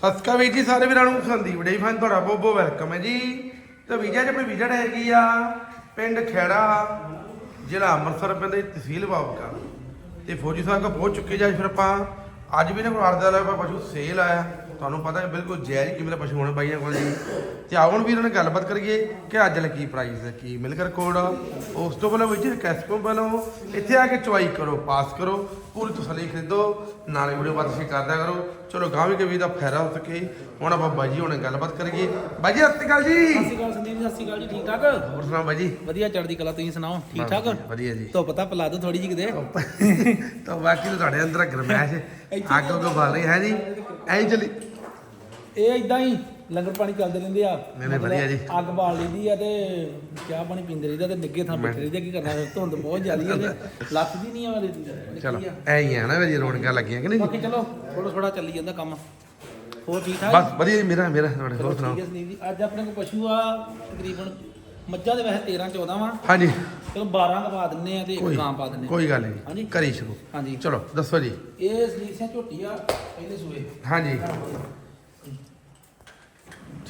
ਸਤਿ ਸ਼੍ਰੀ ਅਕਾਲ ਵੀਰ ਜੀ ਸਾਰੇ ਵੀਰਾਂ ਨੂੰ ਸੰਦੀਪ ਡੇ ਫਨ ਤੁਹਾਡਾ ਬਹੁਤ ਬਹੁਤ ਵੈਲਕਮ ਹੈ ਜੀ। ਤੇ ਵੀਜ਼ਾ 'ਚ ਆਪਣੀ ਵਿਜ਼ਿਟ ਹੈਗੀ ਆ? ਪਿੰਡ ਖੇੜਾ ਜ਼ਿਲ੍ਹਾ ਅੰਮ੍ਰਿਤਸਰ ਪੈਂਦਾ ਜੀ, ਤਹਿਸੀਲ ਬਾਬਕਾ ਤੇ ਫੌਜੀ ਸਾਹਿਬ ਕੋ ਪਹੁੰਚ ਚੁੱਕੇ ਜੀ ਫਿਰ ਆਪਾਂ। ਅੱਜ ਵੀ ਨਾ ਕੋਲ ਅਰਦਾ ਲਿਆ ਪਸ਼ੂ ਸੇਲ ਆਇਆ। ਤੁਹਾਨੂੰ ਪਤਾ ਹੈ ਬਿਲਕੁਲ ਜਾਇਜ਼ ਕੀਮਤ ਪਸ਼ੂ ਹੋਣੇ ਬਾਈਆਂ ਕੋਲ ਜੀ। ਤੇ ਆਓ ਹੁਣ ਵੀਰਾਂ ਨਾਲ ਗੱਲਬਾਤ ਕਰੀਏ ਕਿ ਅੱਜ ਵਾਲਾ ਕੀ ਪ੍ਰਾਈਸ ਹੈ ਕੀ ਮਿਲਕਰ ਕੋਡ ਉਸ ਤੋਂ ਪਹਿਲਾਂ ਰਿਕਵੈਸਟ ਤੋਂ ਪਹਿਲਾਂ ਇੱਥੇ ਆ ਕੇ ਚੁਆਈ ਕਰੋ ਪਾਸ ਕਰੋ ਪੂਰੀ ਤਸੱਲੀ ਖਰੀਦੋ। ਨਾਲੇ ਵੀਡੀਓ ਬਾਤ ਸ਼ੇਅਰ ਕਰਦਿਆ ਕਰੋ। ਚਲੋ ਗਾਂ ਵੀ ਕੇ ਵੀ ਦਾ ਫਾਇਦਾ ਹੋ ਸਕੇ। ਹੁਣ ਆਪਾਂ ਬਾਜੀ ਹੁਣ ਗੱਲਬਾਤ ਕਰੀਏ। ਬਾਜੀ ਸਤਿ ਸ਼੍ਰੀ ਅਕਾਲ ਜੀ। ਸਤਿ ਸ਼੍ਰੀ ਅਕਾਲ ਸੰਦੀਪ ਜੀ, ਸਤਿ ਸ਼੍ਰੀ ਅਕਾਲ ਜੀ ਠੀਕ ਠਾਕ? ਹੋਰ ਸੁਣਾਓ ਬਾਜੀ ਵਧੀਆ ਚੜ੍ਹਦੀ ਕਲਾ ਤੁਸੀਂ ਸੁਣਾਓ? ਠੀਕ ਠਾਕ? ਵਧੀਆ ਜੀ। ਧੁੱਪ ਤਾਂ ਪਲਾ ਦੋ ਥੋੜੀ ਜਿਹੀ ਕਿਤੇ। ਤਾਂ ਬਾਕੀ ਤੁਹਾਡੇ ਅੰਦਰ ਗਰਮੈਸ਼। ਅੱਗ ਅੱਗ ਬਾਲ ਰਹੀ ਹੈ ਜੀ। ਐਂ ਚਲੀ। ਇਹ ਇਦਾਂ ਹੀ ਲੰਗਰ ਪਾਣੀ ਚੱਲਦੇ ਰਹਿੰਦੇ ਆ। ਨਹੀਂ, ਨਹੀਂ, ਵਧੀਆ ਜੀ। ਅੱਗ ਬਾਲ ਲੈਂਦੀ ਆ ਤੇ ਚਾਹ ਪਾਣੀ ਪੀਂਦੇ ਰਹੀਦਾ ਤੇ ਨਿੱਗੇ ਥਾਂ ਬੈਠੇ ਰਹੀਦਾ ਕੀ ਕਰਨਾ ਧੁੰਦ ਬਹੁਤ ਜ਼ਿਆਦੀ ਆ ਤੇ ਲੱਥਦੀ ਨਹੀਂ ਆ ਚਲੋ ਐਂ ਹੀ ਆ ਨਾ ਵੀ ਰੌਣਕਾਂ ਲੱਗੀਆਂ ਕਿ ਨਹੀਂ? ਬਾਕੀ ਚਲੋ ਥੋੜਾ ਥੋੜਾ ਚੱਲੀ ਜਾਂਦਾ ਕੰਮ। ਹੋਰ ਠੀਕ ਠਾਕ? ਬਸ ਵਧੀਆ ਜੀ ਮੇਰਾ ਮੇਰਾ ਤੁਹਾਡੇ ਚਲੋ ਹੋਰ ਠੀਕ ਸੁਣਾਓ ਹੈ ਸੰਦੀਪ ਜੀ ਅੱਜ ਆਪਣੇ ਕੋਲ ਪਸ਼ੂ ਆ ਤਕਰੀਬਨ ਮੱਝਾਂ ਦੇ ਵੈਸੇ 13 14 ਵਾ। ਹਾਂਜੀ। ਚਲੋ 12 ਦਵਾ ਦਿੰਨੇ ਆ ਤੇ ਇੱਕ ਕੋਈ ਗਾਂ ਪਾ ਦਿੰਨੇ ਆ। ਕੋਈ ਗੱਲ ਨਹੀਂ। ਕਰੀ ਸ਼ੁਰੂ। ਹਾਂਜੀ। ਚਲੋ ਦੱਸੋ ਜੀ। ਇਹ ਸਲੀਸਿਆਂ ਝੋਟੀ ਆ ਪਹਿਲੇ ਸੂਏ। ਹਾਂਜੀ।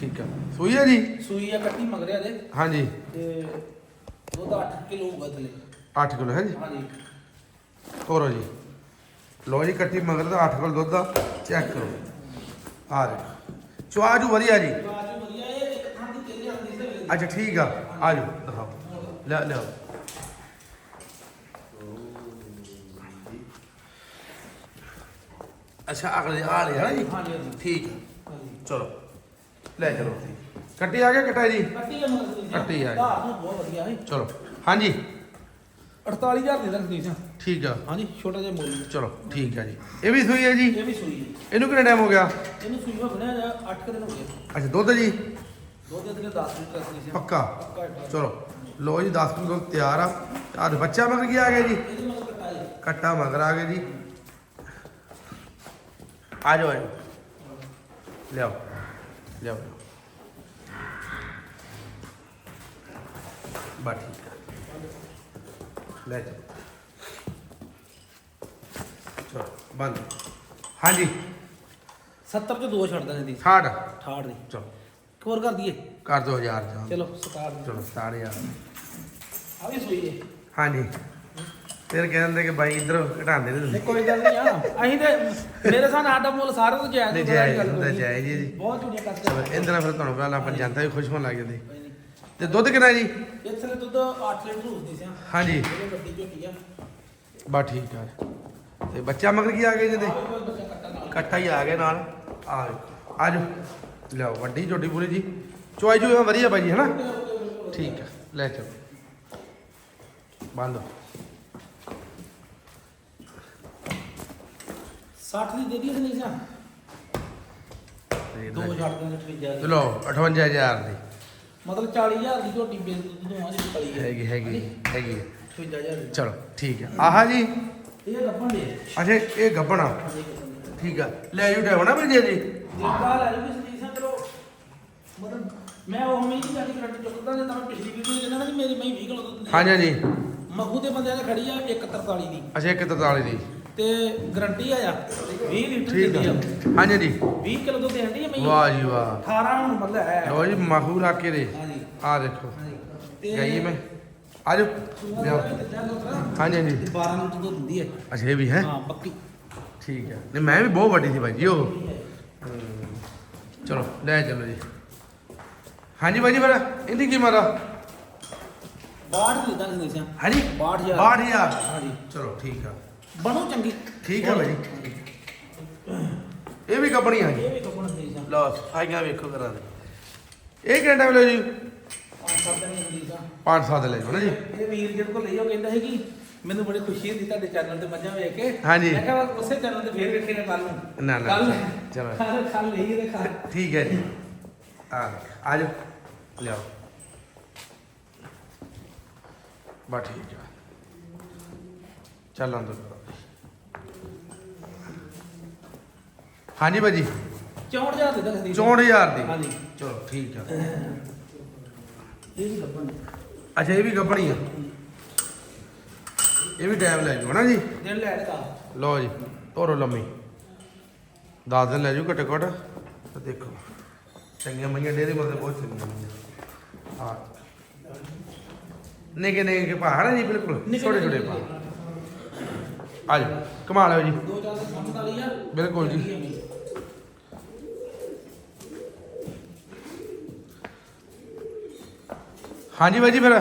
ਠੀਕ ਆ। ਸੂਈ ਹੈ ਜੀ? ਸੂਈ ਆ ਕੱਟੀ ਮਗਰਿਆ ਦੇ। ਹਾਂਜੀ। ਤੇ ਦੁੱਧ 8 ਕਿਲੋ ਹੋਊਗਾ ਥਲੇ 8 ਕਿਲੋ ਹੈ ਜੀ? ਹਾਂਜੀ। ਤੋਰੋ ਜੀ। ਲੋ ਜੀ ਕੱਟੀ ਮਗਰ ਦਾ 8 ਕਿਲੋ ਦੁੱਧ ਦਾ ਚੈੱਕ ਕਰੋ। ਆ ਦੇਖੋ। ਚੁਆਜੂ ਵਧੀਆ ਜੀ। ਬਾਜੂ ਵਧੀਆ ਇਹ ਇੱਕ ਥਾਂ ਦੀ ਤੇਰੇ ਹੱਥ ਦੀ ਸੇ ਅੱਛਾ ਠੀਕ ਆ। ਆ ਜਾਓ ਦਿਖਾਓ। ਲੈ ਲਿਓ ਅੱਛਾ ਅਗਲੇ ਆ ਰਹੇ ਜੀ? ਠੀਕ ਚਲੋ। ਲੈ ਚਲੋ। ਕੱਟੀ ਆ ਗਿਆ ਕਟਾ ਜੀ? ਕੱਟੀ ਆ ਮਗਰ ਦੀ ਕੱਟੀ ਆ ਜੀ। ਧਾਰ ਨੂੰ ਬਹੁਤ ਵਧੀਆ ਹੈ ਚਲੋ। ਹਾਂਜੀ। 48000 ਦੇ ਦਾਂਗੇ ਜੀ। ਠੀਕ ਆ। ਹਾਂਜੀ ਛੋਟਾ ਜਿਹਾ ਮੁੱਲ। ਚਲੋ ਠੀਕ ਆ ਜੀ। ਇਹ ਵੀ ਸੂਈ ਹੈ ਜੀ? ਇਹ ਵੀ ਸੂਈ ਹੈ ਇਹਨੂੰ ਕਿੰਨਾ ਟਾਈਮ ਹੋ ਗਿਆ? ਇਹਨੂੰ ਸੂਈ ਹੋ ਬਣਿਆ ਜਾ 8 ਦਿਨ ਹੋ ਗਏ। ਅੱਛਾ ਦੁੱਧ ਜੀ? ਦੁੱਧ ਦੇ 10 ਲੀਟਰ ਸੀ ਪੱਕਾ? ਪੱਕਾ ਹੈ। ਚਲੋ। ਲੋ ਜੀ 10 ਕਿਲੋ ਤਿਆਰ ਆ। ਅੱਜ ਬੱਚਾ ਮਗਰ ਕੀ ਆ ਗਿਆ ਜੀ? ਇਹਦੇ ਮਗਰ ਕੱਟਾ ਹੈ ਕੱਟਾ ਮਗਰ ਆ ਗਿਆ ਜੀ। ਆ ਜਾਓ ਆ ਜਾਓ। ਲਿਆਓ। ਲਿਆਓ ਬਾ ਠੀਕ ਆ। ਲੈ ਚਲੋ ਬੰਦ। ਹਾਂਜੀ। 70 ਚ ਦੋ ਛੱਡ ਦਾਂਗੇ ਦੀ। 60 68 ਦੀ। ਚਲੋ। ਹੋਰ ਕਰ ਦਈਏ? ਕਰ ਦੋ ਹਜ਼ਾਰ ਜਾਂ ਚਲੋ 67 ਦੀ। ਚਲੋ 60000 ਆ ਵੀ ਸੂਈ ਹੈ ਹਾਂਜੀ। ਫਿਰ ਕਹਿੰਦੇ ਕਿ ਬਾਈ ਇਧਰ ਘਟਾਉਂਦੇ ਨੇ ਨਹੀਂ ਕੋਈ ਗੱਲ ਨਹੀਂ ਆ। ਅਸੀਂ ਤੇ ਮੇਰੇ ਸਾਹ ਸਾਡਾ ਮੁੱਲ ਸਾਰੇ ਤੋਂ ਜਾਇਜ਼ ਨਹੀਂ ਤੋਂ ਜਾਇਜ਼ ਗੱਲ ਹੁੰਦਾ ਹੋਈ। ਜਾਇਜ਼ ਜੀ। ਬਹੁਤ ਝੂੜੀਆਂ ਕੱਟ ਚਲੋ ਇਹਦੇ ਨਾਲ ਫਿਰ ਤੁਹਾਨੂੰ ਪਹਿਲਾਂ ਆਪਾਂ ਜਨਤਾ ਵੀ ਖੁਸ਼ ਹੋਣ ਲੱਗ ਜਾਂਦੀ। ਤੇ ਦੁੱਧ ਕਿੰਨਾ ਜੀ? ਇੱਥੇ ਦੇ ਦੁੱਧ 8 ਲੀਟਰ ਹੁੰਦੀ ਸੀ ਹਾਂਜੀ। ਇਹ ਵੱਡੀ ਝੋਟੀ ਆ। ਬਾ ਠੀਕ ਆ। ਤੇ ਬੱਚਾ ਮਗਰ ਕੀ ਆ ਗਏ ਜਿਹਦੇ ਆਹ ਕੋਈ ਬੱਚਾ ਕੱਟਾ ਨਾਲ। ਇਕੱਠਾ ਹੀ ਆ ਗਏ ਨਾਲ। ਆ ਵੇਖੋ। ਆ ਜਾਓ ਲਿਆਓ ਵੱਡੀ ਝੋਟੀ ਪੂਰੀ ਜੀ। ਚੁਆਈ ਜੋ ਵਧੀਆ ਬਾਈ ਜੀ ਹਨਾ? ਠੀਕ ਆ। ਲੈ ਚਲੋ। ਬੰਦ 60 ਦੀ ਦੇ ਸੰਦੀਪ ਸਿੰਘ ਤੇ ਦੋ ਛੱਡ ਦਾਂਗੇ 58 ਦੀ ਚਲੋ 58000 ਦੀ। ਮਤਲਬ 40000 ਦੀ ਝੋਟੀ ਬੇਚ ਆ ਜਿਹੜੀ ਪਲੀ ਹੈ। ਹੈਗੀ ਹੈਗੀ ਹੈਗੀ ਹੈ। 55000 ਦੀ। ਚਲੋ ਠੀਕ ਹੈ। ਆਹਾ ਜੀ। ਇਹ ਗੱਪਣ ਦੇ ਅੱਛਾ ਇਹ ਗੱਬਣਾ ਠੀਕ ਆ। ਲੈ ਜੂ ਨਾ ਭੇਜਿਆ ਜੀ ਦੇਖਾ ਲੈ ਲਓ ਸੰਦੀਪ ਸਿੰਘ ਚਲੋ। ਮਤਲਬ ਮੈਂ ਉਹ ਹਮੇਸ਼ਾ ਹੀ ਸਾਡੀ ਕਰੰਟ ਚੁੱਕਦਾ ਜੇ ਤਾਂ ਮੈਂ ਪਿਛਲੀ ਵੀਡੀਓ ਚ ਕਹਿੰਦਾ ਨਾ ਕਿ ਮੇਰੀ ਮਹੀਂ 20 ਕਿਲੋ ਦੁੱਧ ਦਿੰਦੀ। ਹਾਂਜੀ ਹਾਂਜੀ। ਮਹੂ ਦੇ ਬੰਦਿਆਂ ਨੇ ਖੜੀ ਆ 143 ਦੀ। ਅੱਛਾ ਇੱਕ 43 ਦੀ। ਤੇ ਗਰੰਟੀ ਆ ਆ 20 ਲੀਟਰ ਠੀਕ ਆ। ਹਾਂਜੀ ਜੀ 20 ਕਿਲੋ ਦੁੱਧ ਦੇਣੀ ਆ ਮਹੀਂ ਵਾਹ ਜੀ ਵਾਹ। 18 ਹੁਣ ਮਤਲਬ ਹੈ। ਲੋ ਜੀ ਮਾਹੂ ਇਲਾਕੇ ਦੇ। ਹਾਂਜੀ। ਆ ਦੇਖੋ। ਹਾਂਜੀ। ਤੇ ਗਈ ਮੈਂ। ਆ ਜਾਓ। ਲਿਆਓ। ਹਾਂਜੀ ਹਾਂਜੀ। 12 ਲੀਟਰ ਦੁੱਧ ਦਿੰਦੀ ਹੈ ਅੱਛਾ ਇਹ ਵੀ ਹੈ। ਹਾਂ ਪੱਕੀ। ਠੀਕ ਹੈ ਨਹੀਂ ਮੈਂ ਵੀ ਬਹੁਤ ਵੱਡੀ ਸੀ ਭਾਈ ਜੀ ਉਹ। ਚਲੋ ਲੈ ਚਲੋ ਜੀ। ਹਾਂਜੀ ਭਾਈ ਜੀ ਫਿਰ ਇਹਦੀ ਕੀ ਮਾਰਾ 62 ਦੀ ਦਾਂ ਨਹੀਂ ਸਿਆ ਹਾਂਜੀ। 62000 62000 ਹਾਂਜੀ। ਚਲੋ ਠੀਕ ਆ। ਬਣੋ ਚੰਗੀ। ਠੀਕ ਹੈ ਭਾਈ ਇਹ ਵੀ ਕੰਪਨੀ ਆ ਜੀ। ਇਹ ਵੀ ਕੱਪਣ ਦੇ ਸਿਆ ਲਓ ਆਈਆਂ ਵੇਖੋ ਕਰਾ ਦੇ। ਇਹ ਕਿੰਨਾ ਟਾਈਮ ਜੀ ਪੰਜ ਸੱਤ ਦਿਨ ਲੈ ਜਾਓ ਨਾ ਜੀ। ਇਹ ਵੀਰ ਜਿਹਦੇ ਕੋਲ ਲਈ ਉਹ ਕਹਿੰਦਾ ਹੈ ਕਿ ਮੈਨੂੰ ਬੜੀ ਖੁਸ਼ੀ ਹੁੰਦੀ ਤੁਹਾਡੇ ਚੈਨਲ ਤੇ ਮੱਝਾਂ ਵੇਖ ਕੇ। ਹਾਂਜੀ। ਮੈਂ ਕਿਹਾ ਉਸੇ ਚੈਨਲ ਤੇ ਫੇਰ ਵੇਖੇ ਨੇ ਕੱਲ ਨੂੰ। ਨਾ, ਨਾ, ਕੱਲ ਚਲੋ। ਕੱਲ ਕੱਲ ਲਈ ਦੇ ਖਾ। ਠੀਕ ਹੈ ਜੀ। ਆ ਆ ਜਾਓ। ਲਿਆਓ। ਬਾ ਠੀਕ ਆ ਚੱਲਾਂ ਹਾਂਜੀ ਭਾਜੀ। 64000 ਦੇ ਦੱਸਦੀ 64000 ਦੀ। ਹਾਂਜੀ। ਚਲੋ ਠੀਕ ਆ। ਇਹ ਵੀ ਕੱਪਣ ਅੱਛਾ ਇਹ ਵੀ ਗੱਬਣੀ ਆ। ਇਹ ਵੀ ਟਾਈਮ ਲੈ ਜਾਓ ਨਾ ਜੀ? ਦਿਨ ਲੈ ਲਗਾ ਲਓ ਜੀ ਤੋਰੋ ਲੰਮੀ। ਦਸ ਦਿਨ ਲੈ ਜਾਓ ਘੱਟੋ ਘੱਟ ਤੇ ਦੇਖੋ। ਚੰਗੀਆਂ ਮਈਆਂ ਡੇਰੀ ਮਤਲਬ ਬਹੁਤ ਚੰਗੀਆਂ ਮਈਆਂ। ਹਾਂ। ਨਿੱਕੇ ਨਿੱਕੇ ਪਹਾੜ ਹੈ ਜੀ? ਬਿਲਕੁਲ। ਛੋਟੇ ਛੋਟੇ ਪਹਾੜ ਆ ਜਾਓ। ਕਮਾਲ ਹੈ ਜੀ। ਦੋ ਚਾਰ ਦਿਨ ਕੰਮ ਵਾਲੀ ਆ ਬਿਲਕੁਲ ਜੀ। ਹਾਂਜੀ ਬਾਈ ਜੀ ਫਿਰ।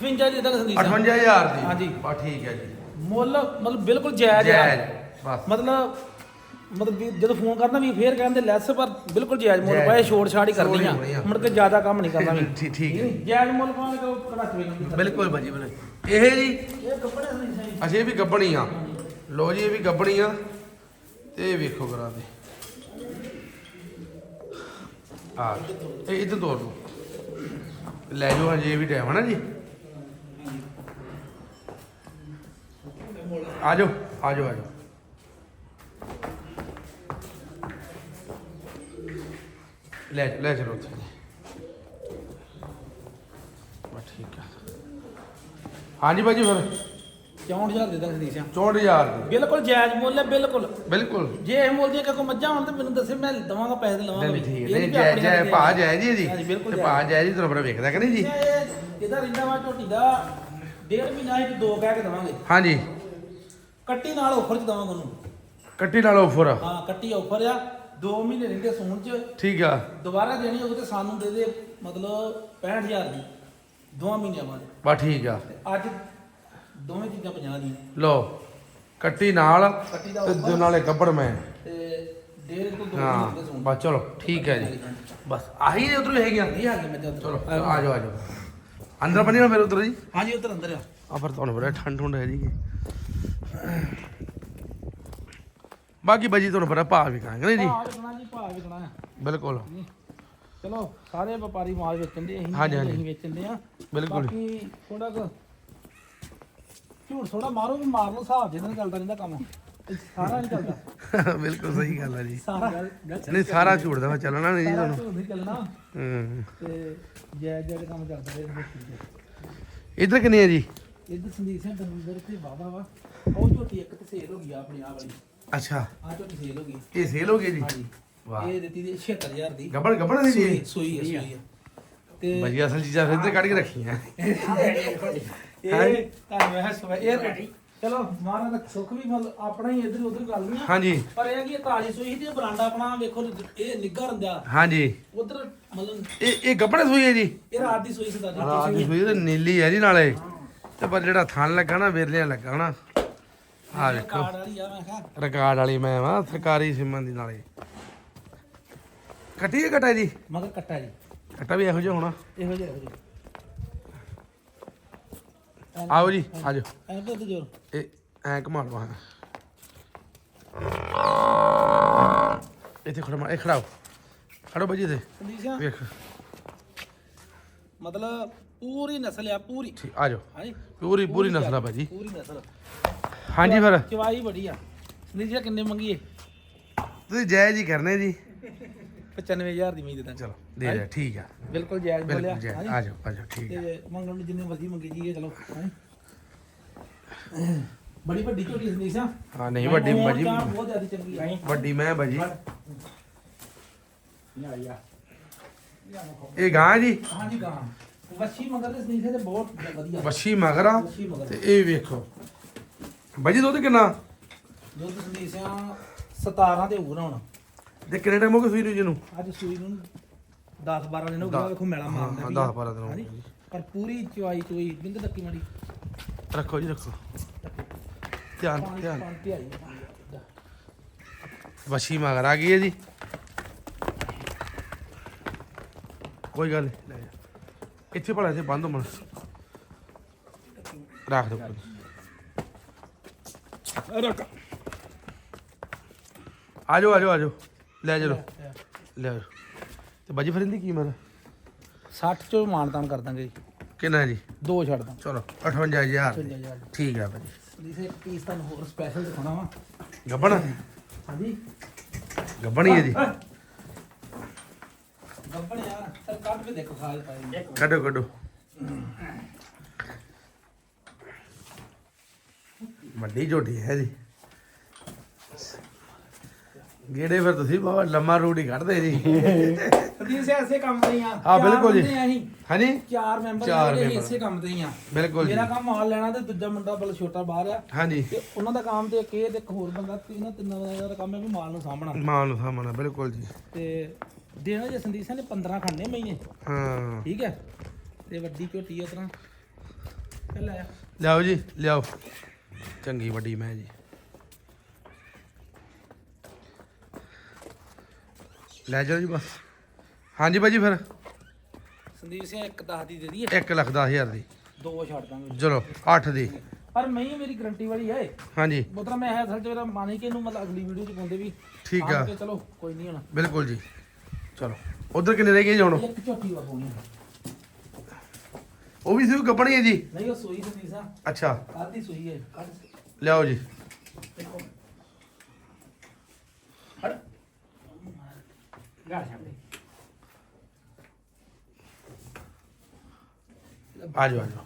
58 ਦੀ ਤੱਕ ਸੰਦੀਪ 58000 ਦੀ। ਹਾਂਜੀ। ਬਾ ਠੀਕ ਹੈ ਜੀ। ਮੁੱਲ ਮਤਲਬ ਬਿਲਕੁਲ ਜਾਇਜ਼ ਆ। ਜਾਇਜ਼ ਬਸ। ਮਤਲਬ ਮਤਲਬ ਵੀ ਜਦੋਂ ਫੋਨ ਕਰਨਾ ਵੀ ਫੇਰ ਕਹਿੰਦੇ ਲੈਸ ਪਰ ਬਿਲਕੁਲ ਜਾਇਜ਼ ਮੁੱਲ ਜਾਇਜ਼। ਪਾਏ ਛੋੜ ਛਾੜ ਹੀ ਛੋੜ ਹੀ ਹੋਣੀ ਆ। ਆ। ਮੁੜ ਕੇ ਜ਼ਿਆਦਾ ਕੰਮ ਨਹੀਂ ਕਰਨਾ ਵੀ। ਠੀਕ- ਠੀਕ ਹੈ। ਜਾਇਜ਼ ਮੁੱਲ ਪਾਉਣੇ ਤਾਂ ਕੜਾ ਚਵੇ ਬਿਲਕੁਲ ਬਾਜੀ ਬਿਲਕੁਲ। ਇਹ ਜੀ ਇਹ ਕੱਪੜੇ ਸੰਦੀਪ ਅਸੀਂ ਇਹ ਵੀ ਗੱਬਣੀ ਆ। ਲੋ ਜੀ ਇਹ ਵੀ ਗੱਬਣੀ ਆ। ਤੇ ਇਹ ਵੇਖੋ ਕਰਾ ਦੇ। ਆ ਇਹ ਇਧਰ ਤੋੜ ਲਓ। ਲੈ ਜਾਓ ਹਜੇ ਇਹ ਵੀ ਟਾਈਮ ਹੈ ਨਾ ਜੀ? ਆ ਜਾਓ ਆ ਜਾਓ ਆ ਜਾਓ। ਲੈ ਲੈ ਚਲੋ ਉੱਥੇ। ਬਸ ਠੀਕ ਆ। ਹਾਂਜੀ ਭਾਜੀ ਫਿਰ। 64000 ਦੇ ਦਾਂ ਸੰਦੀਪ ਸਿੰਘ 64000 ਦੀ। ਬਿਲਕੁਲ ਜਾਇਜ਼ ਮੁੱਲ ਹੈ ਬਿਲਕੁਲ। ਬਿਲਕੁਲ। ਜੇ ਇਹ ਮੁੱਲ ਜੇ ਕੋਈ ਮੱਝਾਂ ਹੋਣ ਤੇ ਮੈਨੂੰ ਦੱਸੇ ਮੈਂ ਦਵਾਂਗਾ ਪੈਸੇ ਲਵਾਂਗਾ ਨਹੀਂ ਠੀਕ ਹੈ ਇਹ ਨਹੀਂ ਵੀ ਜੈ ਆਪਣੀਆਂ ਜੈ ਦੇ ਭਾ ਜੈ। ਜੀ ਜੀ ਤੇ। ਭਾ ਜੈ ਜੀ ਤੁਹਾਨੂੰ ਵੇਖਦਾ ਕਿ ਨਹੀਂ ਜੀ? ਇਹ ਇਹਦਾ ਰਿੰਦਾ ਵਾ ਝੋਟੀ ਦਾ। ਡੇਢ ਮਹੀਨਾ ਇੱਕ ਦੋ ਕਹਿ ਕੇ ਦਵਾਂਗੇ। ਹਾਂਜੀ। ਕੱਟੀ ਨਾਲ ਆਫਰ ਚ ਦਵਾਂਗਾ ਉਹਨੂੰ। ਕੱਟੀ ਨਾਲ ਆਫਰ ਹਾਂ ਕੱਟੀ ਆਫਰ ਆ। 2 ਮਹੀਨੇ ਰਹਿੰਦੇ ਸੂਣ ਚ। ਠੀਕ ਆ। ਦੁਬਾਰਾ ਦੇਣੀ ਹੋਵੇ ਤੇ ਸਾਨੂੰ ਦੇ ਦੇ ਮਤਲਬ 65000 ਦੀ। ਦੋਵਾਂ ਮਹੀਨਿਆਂ ਬਾਅਦ। ਬਾ ਠੀਕ ਆ। ਅੱਜ ਦੋਵੇਂ ਚੀਜ਼ਾਂ 50 ਦੀਆਂ ਲੋ ਕੱਟੀ ਨਾਲ ਕੱਟੀ ਦਾ ਤੇ। ਦੋ ਨਾਲੇ ਗੱਬੜ ਮੈਂ। ਤੇ ਡੇਢ ਤੋਂ ਦੋ ਹਾਂ ਮਹੀਨੇ ਦੇ ਸੂਣ। ਬਸ ਚਲੋ ਠੀਕ ਹੈ ਜੀ। ਬਸ ਆਹੀ ਉਧਰੋਂ ਹੈਗੀਆਂ। ਨਹੀਂ ਆ ਗਈ ਮੈਂ ਜਦ ਚਲੋ ਆ ਜਾਓ ਆ ਜਾਓ। ਅੰਦਰ ਬਣੀ ਨਾ ਫਿਰ ਉਧਰ ਜੀ। ਹਾਂਜੀ ਉਧਰ ਅੰਦਰ ਆ। ਆ ਫਿਰ ਤੁਹਾਨੂੰ ਬੜਾ ਠੰਡ ਠੰਡ ਹੈ ਜੀ ਬਾਕੀ ਬਾਜੀ ਤੁਹਾਨੂੰ ਬੜਾ ਭਾਅ ਵੀ ਕਹਾਂਗੇ ਨਹੀਂ ਜੀ। ਭਾਅ ਵਿਕਣਾ ਜੀ ਭਾਅ ਵਿਕਣਾ ਆ ਬਿਲਕੁਲ। ਚਲੋ ਸਾਰੇ ਵਪਾਰੀ ਮਾਲ ਵੇਚਣ ਦੇ ਅਸੀਂ ਹਾਂਜੀ, ਹਾਂਜੀ। ਅਸੀਂ ਵੇਚਣ ਦੇ ਆ। ਬਿਲਕੁਲ। ਬਾਕੀ ਥੋੜਾ ਕੁ ਝੂਠ ਥੋੜਾ ਮਾਰੋ ਵੀ ਮਾਰ ਲਓ ਹਿਸਾਬ ਜਿਹਦੇ ਨਾਲ ਚੱਲਦਾ ਰਹਿੰਦਾ ਕੰਮ। ਸਾਰਾ ਨਹੀਂ ਚੱਲਦਾ। ਬਿਲਕੁਲ ਸਹੀ ਗੱਲ ਹੈ ਜੀ। ਸਾਰਾ ਨਹੀਂ ਸਾਰਾ ਝੂਠ ਦਾ ਚੱਲਣਾ ਨਹੀਂ ਜੀ ਸਾਰਾ ਤੁਹਾਨੂੰ। ਝੂਠ ਨਹੀਂ ਚੱਲਣਾ। ਹੂੰ। ਤੇ ਜੈ ਜੈ ਕੰਮ ਚੱਲਦਾ ਰਹੇ ਇੱਧਰ ਕਿੰਨੀ ਹੈ ਜੀ? ਇੱਧਰ ਸੰਦੀਪ ਸਿੰਘ ਦੰਦਰ ਤੇ ਵਾਵਾ ਵਾ। ਉਹ ਝੋਟੀ ਇੱਕ ਤੇ ਸੇਲ ਹੋ ਗਈ ਆ ਆਪਣੀ ਆ ਵਾਲੀ। ਅੱਛਾ। ਆ ਝੋਟੀ ਸੇਲ ਹੋ ਗਈ। ਇਹ ਸੇਲ ਹੋ ਗਈ ਜੀ? ਹਾਂਜੀ। ਵਾਹ। ਇਹ ਦਿੱਤੀ ਦੀ 76000 ਦੀ। ਗੱਬੜ ਗੱਬੜ ਦੀ ਜੀ? ਸੂਈ? ਸੂਈ ਹੈ ਸੂਈ ਹੈ। ਤੇ ਭਾਜੀ ਅਸਲ ਚੀਜ਼ਾਂ ਫਿਰ ਤੇ ਕੱਢ ਕੇ ਰੱਖੀਆਂ। ਇਹ ਤਾਂ ਮੈਂ ਸਵੇ ਇਹ ਚਲੋ ਮਹਾਰਾਜ ਦਾ ਸੁੱਖ ਵੀ ਮਤਲਬ ਆਪਣਾ ਹੀ ਇਧਰ ਉਧਰ ਗੱਲ ਨਹੀਂ ਆ। ਹਾਂਜੀ। ਪਰ ਇਹ ਆ ਕਿ ਇਹ ਤਾਜੀ ਸੂਈ ਸੀ ਤੇ ਬਰਾਂਡਾ ਆਪਣਾ ਵੇਖੋ ਇਹ ਨਿੱਘਾ ਰੰਦਿਆ ਹਾਂਜੀ। ਉਧਰ ਮਤਲਬ ਇਹ ਇਹ ਗੱਬੜ ਸੂਈ ਹੈ ਜੀ? ਇਹ ਰਾਤ ਦੀ ਸੂਈ ਸੀ ਤਾਜੀ ਰਾਤ ਦੀ ਸੂਈ ਤੇ ਨੀਲੀ ਹੈ ਜੀ ਨਾਲੇ। ਤੇ ਪਰ ਜਿਹੜਾ ਥਣ ਲੱਗਾ ਨਾ ਵੇਰਲਿਆਂ ਲੱਗਾ ਨਾ। ਆ ਵੇਖੋ। ਰਿਕਾਰਡ ਵਾਲੀ ਮੈਂ ਵਾ ਸਰਕਾਰੀ ਸਿਮਾਂ ਦੀ ਨਾਲੇ। ਕੱਟੀ ਹੈ ਕਟਾ ਜੀ? ਮਗਰ ਕੱਟਾ ਜੀ। ਕੱਟਾ ਵੀ ਇਹੋ ਜਿਹਾ ਹੋਣਾ। ਇਹੋ ਜਿਹਾ ਇਹੋ ਜਿਹਾ। ਆਓ ਜੀ ਆ ਜਾਓ। ਐਂ ਤੇ ਜੋਰ। ਇਹ ਐ ਘੁਮਾ ਹਾਂ। ਇੱਥੇ ਖੜੋ ਮਾ ਇਹ ਖੜਾਓ। ਖੜੋ ਬਾਜੀ ਤੇ ਵੇਖ। ਮਤਲਬ ਪੂਰੀ ਨਸਲ ਆ ਪੂਰੀ। ਠੀਕ ਆ ਜਾਓ। ਹਾਂਜੀ। ਪੂਰੀ ਪੂਰੀ ਨਸਲ ਆ ਭਾਜੀ। ਪੂਰੀ ਨਸਲ। ਹਾਂਜੀ ਫਿਰ। ਚਵਾਈ ਬੜੀ ਆ। ਸੰਦੀਪ ਜੀ ਕਿੰਨੇ ਮੰਗੀਏ? ਤੁਸੀਂ ਜਾਇਜ਼ ਹੀ ਕਰਨੇ ਜੀ। 95000 ਦੀ ਉਮੀਦ ਤਾਂ ਚਲੋ। ਦੇ ਦੇ ਠੀਕ ਆ। ਬਿਲਕੁਲ ਜਾਇਜ਼ ਬੋਲਿਆ। ਬਿਲਕੁਲ ਜਾਇਜ਼। ਆ ਜਾਓ ਆ ਜਾਓ ਠੀਕ ਆ। ਤੇ ਮੰਗਣ ਨੂੰ ਜਿੰਨੇ ਮਰਜ਼ੀ ਮੰਗੀ ਜੀਏ ਚਲੋ ਹੈਂ। ਬੜੀ ਵੱਡੀ ਝੋਟੀ ਸੰਦੀਪ ਸਿੰਘ ਹਾਂ ਨਹੀਂ ਵੱਡੀ ਹੋਣ ਭਾਜੀ ਜਾਣ ਬਹੁਤ ਜ਼ਿਆਦਾ ਚੰਗੀ ਹੈ ਵੱਡੀ ਮੈਂ ਭਾਜੀ। ਇਹ ਗਾਂ ਜੀ? ਹਾਂਜੀ ਗਾਂ। ਵੱਛੀ ਮਗਰ ਦੇ ਸੰਦੀਪ ਸਿੰਘ ਤੇ ਬਹੁਤ ਵਧੀਆ। ਵੱਛੀ ਮਗਰ ਆ। ਵੱਛੀ ਮਗਰ। ਤੇ ਇਹ ਵੇਖੋ। ਭਾਜੀ ਦੁੱਧ ਕਿੰਨਾ? ਦੁੱਧ ਸੰਦੀਪ ਸਿੰਘ 17 ਤੇ ਹੋਊਗਾ ਹੁਣ। ਤੇ ਕਿੰਨੇ ਟਾਈਮ ਹੋ ਗਿਆ ਸੂਈ ਨੂੰ ਜਿਹਨੂੰ ਅੱਜ ਸੂਈ ਨੂੰ 10 12 ਦਿਨ ਹੋ ਗਏ ਵੇਖੋ ਮੈਲਾ ਮਾਰਦਾ ਹਾਂ, ਵੀ ਦਸ ਆ। ਬਾਰਾਂ ਦਿਨ ਹੋ। ਗਏ। ਪਰ ਪੂਰੀ ਚਵਾਈ ਚੋਈ ਬਿੰਦ ਤੱਕੀ ਮਾੜੀ। ਰੱਖੋ ਜੀ ਰੱਖੋ। ਧਿਆਨ ਧਿਆਨ। ਆਈ। ਵਸ਼ੀ ਮਗਰ ਆ ਗਈ ਹੈ ਜੀ। ਕੋਈ ਗੱਲ ਨਹੀਂ। ਲੈ ਜਾ। ਇੱਥੇ ਭਲਾ ਇੱਥੇ ਬੰਦ ਮਣ ਰੱਖ ਦੋ ਰੱਖ। ਆ ਜਾਓ ਆ ਜਾਓ ਆ ਜਾਓ। ਲੈ ਜਾਓ। ਲੈ ਬਾਜੀ ਫਿਰ ਇਹਦੀ ਕੀਮਤ 60 ਚੋਂ ਮਾਨਤਾਨ ਕਰ ਦਾਂਗੇ ਜੀ। ਕਿੰਨਾ ਹੈ ਜੀ? ਦੋ ਛੱਡ ਦਾਂ ਚਲੋ 58000 55000 ਠੀਕ ਹੈ ਬਾਜੀ। ਸੰਦੀਪ ਸਿੰਘ ਇੱਕ ਪੀਸ ਤੁਹਾਨੂੰ ਹੋਰ ਸਪੈਸ਼ਲ ਦਿਖਾਉਣਾ ਵਾ। ਗੱਬਣ? ਹਾਂਜੀ। ਗੱਬਣ ਹੀ ਹੈ ਜੀ ਗੱਪਣ ਯਾਰ ਸਰ ਕੱਢ ਕੇ ਦੇਖੋ ਖਾਲ ਪਾਈ ਕੱਢੋ ਕੱਢੋ। ਵੱਡੀ ਝੋਟੀ ਹੈ ਜੀ। ਗੇੜੇ ਫਿਰ ਤੁਸੀਂ ਬਹੁਤ ਲੰਮਾ ਰੂਟ ਹੀ ਕੱਢਦੇ ਜੀ। ਸੰਦੀਪ ਸਿੰਘ ਐਸੇ ਕੰਮ ਤੇ ਹੀ ਆ। ਹਾਂ, ਬਿਲਕੁਲ ਜੀ। ਆ ਹਾਂਜੀ? ਚਾਰ ਮੈਂਬਰ ਚਾਰ ਜਿਹੜੇ ਮੈਂਬਰ। ਇਸੇ ਕੰਮ ਤੇ ਹੀ ਆ। ਬਿਲਕੁਲ ਜੀ। ਮੇਰਾ ਕੰਮ ਮਾਲ ਲੈਣਾ ਤੇ ਦੂਜਾ ਮੁੰਡਾ ਬਲ ਛੋਟਾ ਬਾਹਰ ਆ। ਹਾਂਜੀ। ਤੇ ਉਹਨਾਂ ਦਾ ਕੰਮ ਤੇ ਇੱਕ ਇਹ ਤੇ ਇੱਕ ਹੋਰ ਬੰਦਾ ਤਿੰਨਾਂ ਤਿੰਨਾਂ ਦਾ ਕੰਮ ਹੈ ਵੀ ਮਾਲ ਨੂੰ ਸਾਂਭਣਾ। ਮਾਂ ਨੂੰ ਸਾਹਮਣਾ ਬਿਲਕੁਲ ਜੀ। ਤੇ ਦੇਣਾ ਜੇ ਸੰਦੀਪ ਸਿੰਘ ਨੇ 15 ਖੰਨੇ ਮਹੀਨੇ। ਹਾਂ। ਠੀਕ ਹੈ? ਤੇ ਵੱਡੀ ਝੋਟੀ ਇਸ ਤਰ੍ਹਾਂ। ਚੱਲ ਆਇਆ ਲਿਆਓ ਜੀ ਲਿਆਓ। ਚੰਗੀ ਵੱਡੀ ਮੈਂ ਜੀ। ਲੈ ਜਾਓ ਜੀ ਬਸ। ਹਾਂਜੀ ਭਾਜੀ ਫਿਰ। ਸੰਦੀਪ ਸਿੰਘ ਇੱਕ ਦੀ ਦੇ ਦਈਏ? 1 ਲੱਖ 10 ਹਜ਼ਾਰ ਦੀ। ਦੋ ਛੱਡ ਦਾਂਗੇ। ਚਲੋ 8 ਦੀ। ਪਰ ਮੈਂ ਮੇਰੀ ਗਰੰਟੀ ਵਾਲੀ ਹੈ ਹਾਂਜੀ। ਮਤਲਬ ਮੈਂ ਹੈ ਅਸਲ ਚ ਮੇਰਾ ਮਨ ਹੀ ਕਿ ਇਹਨੂੰ ਮਤਲਬ ਅਗਲੀ ਵੀਡੀਓ ਚ ਪਾਉਂਦੇ ਵੀ। ਠੀਕ ਆ। ਚਲੋ ਕੋਈ ਨਹੀਂ ਹੁਣ। ਬਿਲਕੁਲ ਜੀ। ਚਲੋ ਉਧਰ ਕਿੰਨੇ ਰਹਿ ਗਏ ਹੁਣ? ਇੱਕ ਝੋਟੀ ਵਾ ਹੋਣੀ ਉਹ ਵੀ ਸੀ ਗੱਪਣੀ ਹੈ ਜੀ? ਨਹੀਂ ਉਹ ਸੂਈ ਸੰਦੀਪ ਸਿੰਘ ਅੱਛਾ। ਆਦੀ ਸੂਈ ਹੈ ਲਿਆਓ ਜੀ। ਦੇਖੋ। ਹੜ ਗਾੜ ਛੱਡ ਦੇ। ਆ ਜਾਓ ਆ ਜਾਓ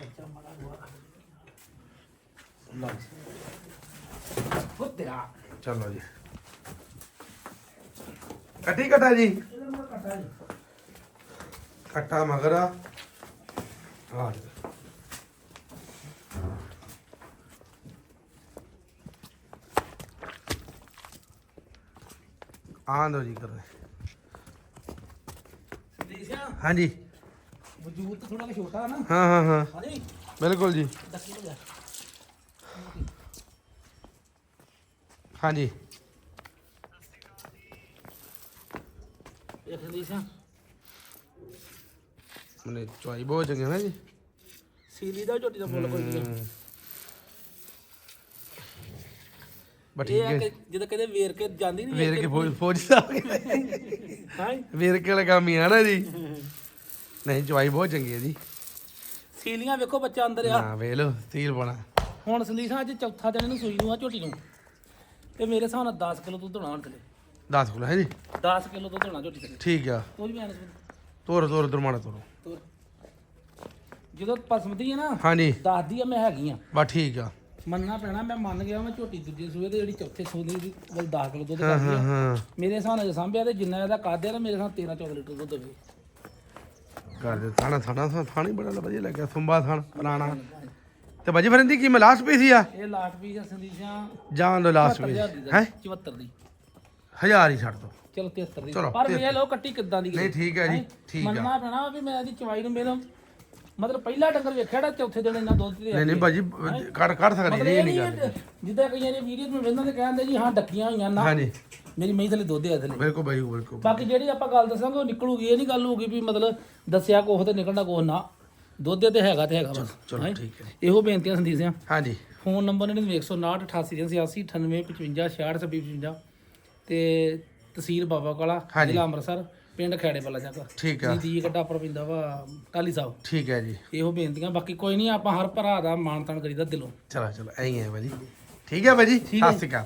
ਬੱਚਾ ਮਾੜਾ ਗੋਆ ਲਓ ਉਹ ਤੇਰਾ। ਚਲੋ ਜੀ। ਕੱਟੀ ਕਟਾ ਜੀ? ਕੱਟਾ ਮਗਰ। ਆ ਜੀ। ਆਂ ਦੋ ਜੀ ਕਰ ਸਿੰਘ ਹਾਂਜੀ। ਵਜੂਦ ਤਾਂ ਥੋੜਾ ਛੋਟਾ ਹੈ ਨਾ। ਹਾਂ ਹਾਂ ਹਾਂ। ਹਾਂਜੀ। ਬਿਲਕੁਲ ਜੀ। ਦੱਸੀ ਹੋ ਜਾ। ਹਾਂਜੀ। ਇਹ ਸਿੰਘ ਮਨੇ ਚੁਆਈ ਬਹੁਤ ਚੰਗੇ ਨਾ ਜੀ। ਸੀਲੀ ਦਾ ਝੋਟੀ ਦਾ ਮੁੱਲ ਕੋਈ ਨਹੀਂ ਹਮ। ਬਸ ਇਹ ਠੀਕ ਆ ਹੈ ਕਿ ਜਦੋਂ ਕਦੇ ਵੇਰ ਕੇ ਜਾਂਦੀ ਨਹੀਂ ਵੇਰ ਕੇ ਫੌਜ ਫੌਜ ਸਾਹਿਬ ਹਾਂ ਵੇਰ ਕੇ ਵਾਲਾ ਕੰਮ ਹੀ ਆ ਨਾ ਜੀ। ਨਹੀਂ ਚੁਆਈ ਬਹੁਤ ਚੰਗੀ ਹੈ ਜੀ। ਸੀਲੀਆਂ ਵੇਖੋ ਬੱਚਾ ਅੰਦਰ ਆ। ਹਾਂ ਵੇਖ ਲਓ ਬਣਾ। ਹੁਣ ਸਿੰਘ ਅੱਜ ਚੌਥਾ ਦਿਨ ਇਹਨੂੰ ਸੂਈ ਨੂੰ ਆ ਝੋਟੀ ਨੂੰ। ਤੇ ਮੇਰੇ ਹਿਸਾਬ ਨਾਲ 10 ਕਿਲੋ ਦੁੱਧ ਹੋਣਾ ਹੁਣ ਥਲੇ। 10 ਕਿਲੋ ਹੈ ਜੀ। 10 ਕਿਲੋ ਦੁੱਧ ਹੋਣਾ ਝੋਟੀ ਥਲੇ। ਠੀਕ ਆ। ਤੂੰ ਵੀ ਆਣ ਤੋਰ ਤੋਰ ਦੁਰਮਾਣਾ ਤੋਰੋ। ਤੋਰ। ਜਦੋਂ ਪਸਮਦੀ ਹੈ ਨਾ ਹਾਂਜੀ। ਦੱਸਦੀ ਆ ਮੈਂ ਹੈਗੀ ਆ। ਬਸ ਠੀਕ ਆ। ਮੰਨਣਾ ਪੈਣਾ ਮੈਂ ਮੰਨ ਗਿਆ ਮੈਂ ਝੋਟੀ ਦੂਜੇ ਸੂਏ ਤੇ ਜਿਹੜੀ ਚੌਥੇ ਸੂਏ ਦੀ ਵੱਲ 10 ਕਿਲੋ ਦੁੱਧ ਹਾਂ ਕਰਦੀ ਹਾਂ ਆ। ਹਾਂ। ਮੇਰੇ ਹਿਸਾਬ ਨਾਲ ਜੇ ਸਾਂਭਿਆ ਤੇ ਜਿੰਨਾ ਇਹਦਾ ਕੱਦ ਨਾ ਮੇਰੇ ਹਿਸਾਬ 13 14 ਲੀਟਰ ਦੁੱਧ ਹੋਵੇ। ਕਰ ਦੇ ਥਾਣਾ ਥਾਣਾ ਥਾਣੀ ਬੜਾ ਵਧੀਆ ਲੱਗਿਆ ਸੁੰਬਾ ਥਾਣ ਪੁਰਾਣਾ। ਤੇ ਬਾਜੀ ਫਿਰ ਇਹਦੀ ਕੀ ਮੈਂ ਲਾਸਟ ਪੀਸ ਹੀ ਆ? ਇਹ ਲਾਟ ਵੀ ਆ ਸੰਦੀਸ਼ਾਂ ਜਾਣ ਦੋ ਲਾਸਟ ਪੀਸ 70000 ਦੀ ਹੈ? 74 ਦੀ। ਹਜ਼ਾਰ ਹੀ ਛੱਡ ਦੋ। ਚਲੋ 73 ਦੀ। ਚਲੋ, ਪਰ 73 ਵੇਖ ਲਓ ਕੱਟੀ ਕਿੱਦਾਂ ਦੀ। ਨਹੀਂ, ਠੀਕ ਹੈ ਜੀ, ਹੈਂ? ਠੀਕ ਆ। ਮੰਨਣਾ ਪੈਣਾ ਵੀ ਮੈਂ ਇਹਦੀ ਚਵਾਈ ਨੂੰ ਮੇਰਾ ਮਤਲਬ ਪਹਿਲਾ ਡੰਗਰ ਵੇਖਿਆ ਜਿਹੜਾ ਚੌਥੇ ਦਿਨ ਇੰਨਾ ਦੁੱਧ ਤੇ ਨਹੀਂ ਨਹੀਂ ਬਾਜੀ ਕੱਢ ਕੱਢ ਸਕਦੀ ਨਹੀਂ ਇਹ ਨਹੀਂ ਗੱਲ ਜਿੱਦਾਂ ਕਈਆਂ ਦੇ ਵੀਡੀਓ ਨੂੰ ਵੇਖਦੇ ਤੇ ਕਹਿੰਦੇ ਜੀ ਹਾਂ ਡੱਕੀਆਂ ਹੋਈਆਂ ਨਾ। ਹਾਂਜੀ। ਮੇਰੀ ਮਹੀਂ ਥਲੇ ਦੁੱਧ ਥਲੇ। ਬਿਲਕੁਲ ਬਾਈ ਬਿਲਕੁਲ। ਬਾਕੀ ਜਿਹੜੀ ਆਪਾਂ ਗੱਲ ਦੱਸਾਂਗੇ ਉਹ ਨਿਕਲੂਗੀ। ਇਹ ਨਹੀਂ ਗੱਲ ਹੋਊਗੀ ਵੀ ਮਤਲਬ ਦੱਸਿਆ ਕੋਹ ਤੇ ਨਿਕਲਣਾ ਕੋਹ ਨਾ। ਦੁੱਧ ਤੇ ਹੈਗਾ ਤੇ ਹੈਗਾ ਬਸ। ਚਲੋ? ਠੀਕ ਹੈ। ਇਹੋ ਬੇਨਤੀਆਂ ਸੰਦੀਪ ਸਿੰਘ ਹਾਂਜੀ। ਫੋਨ ਨੰਬਰ ਨੇ 159 88 86 98 55 66 55 ਤੇ ਤਹਿਸੀਲ ਬਾਬਾ ਕਾਲਾ। ਜ਼ਿਲ੍ਹਾ ਅੰਮ੍ਰਿਤਸਰ। ਪਿੰਡ ਖੈੜੇ ਵਾਲਾ ਜੱਗ ਠੀਕ ਆ। ਜੀ ਦੀ ਕੱਟਾ ਪਰ ਪਿੰਦਾ ਵਾ ਕਾਲੀ ਸਾਹਿਬ। ਠੀਕ ਹੈ ਜੀ। ਇਹੋ ਬੇਨਤੀਆਂ ਬਾਕੀ ਕੋਈ ਨਹੀਂ ਆਪਾਂ ਹਰ ਭਰਾ ਦਾ ਮਾਣ ਤਾਣ ਕਰੀਦਾ ਦਿਲੋਂ। ਚਲੋ ਚਲੋ ਐਂ ਹੀ ਹੈ ਬਾਜੀ ਠੀਕ ਹੈ ਹੈ ਸਤਿ ਸ਼੍ਰੀ ਅਕਾਲ।